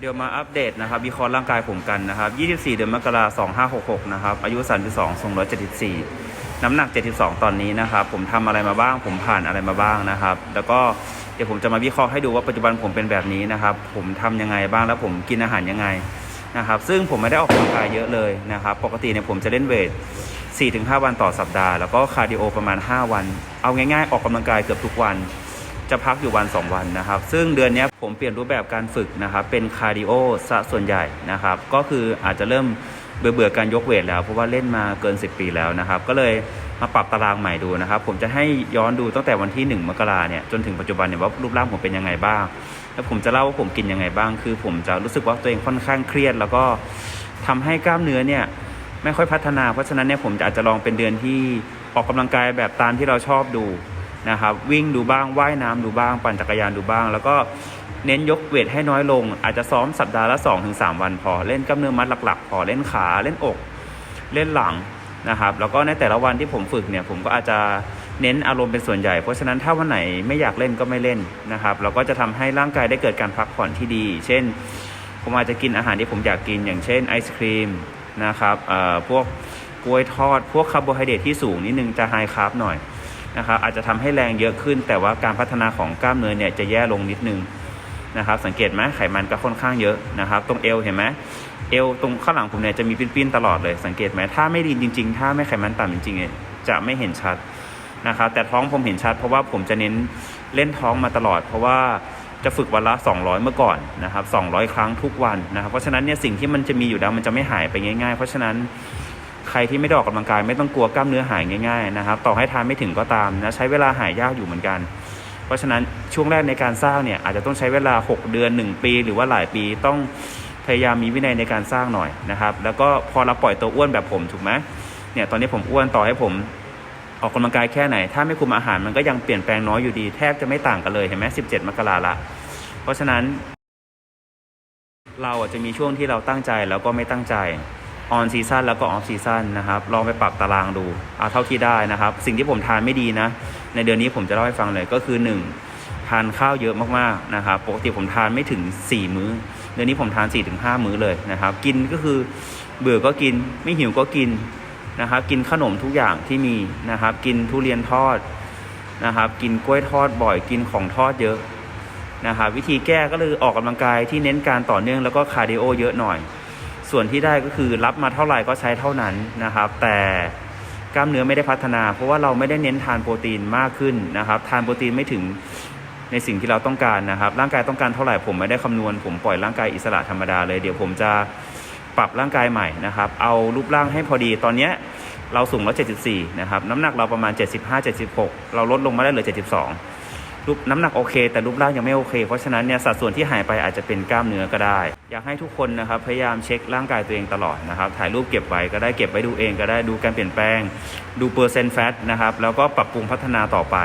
เดี๋ยวมาอัปเดตนะครับวิเคราะห์ร่างกายผมกันนะครับ 24 เดือนมกราคม 2566 นะครับ อายุ 32ทรง174 น้ำหนัก 72 ตอนนี้นะครับ ผมทำอะไรมาบ้าง ผมผ่านอะไรมาบ้างนะครับ แล้วก็เดี๋ยวผมจะมาวิเคราะห์ให้ดูว่าปัจจุบันผมเป็นแบบนี้นะครับ ผมทำยังไงบ้าง แล้วผมกินอาหารยังไงนะครับ ซึ่งผมไม่ได้ออกกำลังกายเยอะเลยนะครับ ปกติเนี่ยผมจะเล่นเวท 4-5 วันต่อสัปดาห์ แล้วก็คาร์ดิโอประมาณ 5 วัน เอาง่ายๆ ออกกำลังกายเกือบทุกวัน จะพักอยู่วัน 2 วันนะครับ ซึ่งเดือนนี้ผมเปลี่ยนรูปแบบการฝึกนะครับ เป็นคาร์ดิโอซะส่วนใหญ่นะครับ ก็คืออาจจะเริ่มเบื่อเบื่อการยกเวทแล้ว เพราะว่าเล่นมาเกิน 10 ปีแล้วนะครับ ก็เลยมาปรับตารางใหม่ดูนะครับ ผมจะให้ย้อนดูตั้งแต่วันที่ 1 มกราเนี่ยจนถึงปัจจุบันเนี่ยว่ารูปร่างผมเป็นยังไงบ้าง แล้วผมจะเล่าว่าผมกินยังไงบ้าง คือ ผมจะรู้สึกว่าตัวเองค่อนข้างเครียด แล้วก็ทำให้กล้ามเนื้อเนี่ยไม่ค่อยพัฒนา เพราะฉะนั้นเนี่ยผมจะอาจจะลองเป็นเดือนที่ออกกำลังกายแบบตามที่เราชอบดู นะครับ วิ่งดูบ้างว่ายน้ำดูบ้าง ปั่นจักรยานดูบ้าง แล้วก็เน้นยกเวทให้น้อยลง อาจจะซ้อมสัปดาห์ละ 2-3ถึงวันพอเล่นกล้ามเนื้อมัดหลักๆ พอเล่นขาเล่นอกเล่นหลังนะครับ แล้วก็ในแต่ละวันที่ผมฝึกเนี่ยผมก็อาจจะเน้นอารมณ์เป็นส่วนใหญ่ เพราะฉะนั้นถ้าวันไหนไม่อยากเล่นก็ไม่เล่นนะครับเราก็จะทำให้ร่างกายได้เกิดการพักผ่อนที่ดี เช่น ผมอาจจะกินอาหารที่ผมอยากกิน อย่างเช่นไอศครีมนะครับเอ่อพวกกล้วยทอด พวกคาร์โบไฮเดรตที่สูงนิดนึงจะไฮคาร์บหน่อย นะครับอาจจะทำให้แรงเยอะขึ้น แต่ว่าการพัฒนาของกล้ามเนื้อเนี่ยจะแย่ลงนิดนึงนะครับ สังเกตไหมไขมันก็ค่อนข้างเยอะนะครับ ตรงเอวเห็นไหมเอวตรงข้างหลังผมเนี่ยจะมีปิ้นๆตลอดเลยสังเกตไหมถ้าไม่ดีจริง ๆ ถ้าไม่ไขมันต่ำจริงๆจะไม่เห็นชัดนะครับ แต่ท้องผมเห็นชัด เพราะว่าผมจะเน้นเล่นท้องมาตลอด เพราะว่าจะฝึกวันละ 200 เมื่อก่อนนะครับ 200 ครั้งทุกวันนะครับ เพราะฉะนั้นเนี่ยสิ่งที่มันจะมีอยู่แล้วมันจะไม่หายไปง่าย ๆ เพราะฉะนั้น ใครที่ไม่ได้ออกกำลังกายไม่ต้องกลัวกล้ามเนื้อหายง่ายๆนะครับต่อให้ทานไม่ถึงก็ตามนะใช้เวลาหายยากอยู่เหมือนกัน เพราะฉะนั้นช่วงแรกในการสร้างเนี่ยอาจจะต้องใช้เวลา 6 เดือน 1 ปี หรือว่าหลายปีต้องพยายามมีวินัยในการสร้างหน่อยนะครับ แล้วก็พอเราปล่อยตัวอ้วนแบบผมถูกไหมเนี่ยตอนนี้ผมอ้วนต่อให้ผมออกกำลังกายแค่ไหน ถ้าไม่คุมอาหารมันก็ยังเปลี่ยนแปลงน้อยอยู่ดีแทบจะไม่ต่างกันเลยเห็นไหม17มกราละ เพราะฉะนั้น เราอาจจะมีช่วงที่เราตั้งใจแล้วก็ไม่ตั้งใจ ออนซีซันแล้วก็ออฟซีซันนะครับลองไปปรับตารางดูเอาเท่าที่ได้นะครับ สิ่งที่ผมทานไม่ดีนะ ในเดือนนี้ผมจะเล่าให้ฟังเลยก็คือ 1 ทานข้าวเยอะมากๆนะครับปกติผมทานไม่ถึง 4 มื้อ เดือนนี้ผมทาน 4-5 มื้อเลยนะครับ กินก็คือเบื่อก็กินไม่หิวก็กินนะครับกินขนมทุกอย่างที่มีนะครับ กินทุเรียนทอดนะครับ กินกล้วยทอดบ่อยกินของทอดเยอะนะครับวิธีแก้ก็คือออกกำลังกายที่เน้นการต่อเนื่องแล้วก็คาร์ดิโอเยอะหน่อย ส่วนที่ได้ก็คือรับมาเท่าไหร่ก็ใช้เท่านั้นนะครับ แต่กล้ามเนื้อไม่ได้พัฒนา เพราะว่าเราไม่ได้เน้นทานโปรตีนมากขึ้นนะครับ ทานโปรตีนไม่ถึงในสิ่งที่เราต้องการนะครับ ร่างกายต้องการเท่าไหร่ผมไม่ได้คำนวณ ผมปล่อยร่างกายอิสระธรรมดาเลยเดี๋ยวผมจะปรับร่างกายใหม่นะครับ เอารูปร่างให้พอดีตอนเนี้ยเราสูง174 นะครับ น้ำหนักเราประมาณ 75-76 เราลดลงมาได้เหลือ 72 รูปน้ำหนักโอเค แต่รูปร่างยังไม่โอเค เพราะฉะนั้นเนี่ยสัดส่วนที่หายไปอาจจะเป็นกล้ามเนื้อก็ได้ อยากให้ทุกคนนะครับพยายามเช็คร่างกายตัวเองตลอดนะครับถ่ายรูปเก็บไว้ก็ได้เก็บไว้ดูเองก็ได้ดูการเปลี่ยนแปลง ดูเปอร์เซ็นต์แฟตนะครับแล้วก็ปรับปรุงพัฒนาต่อไป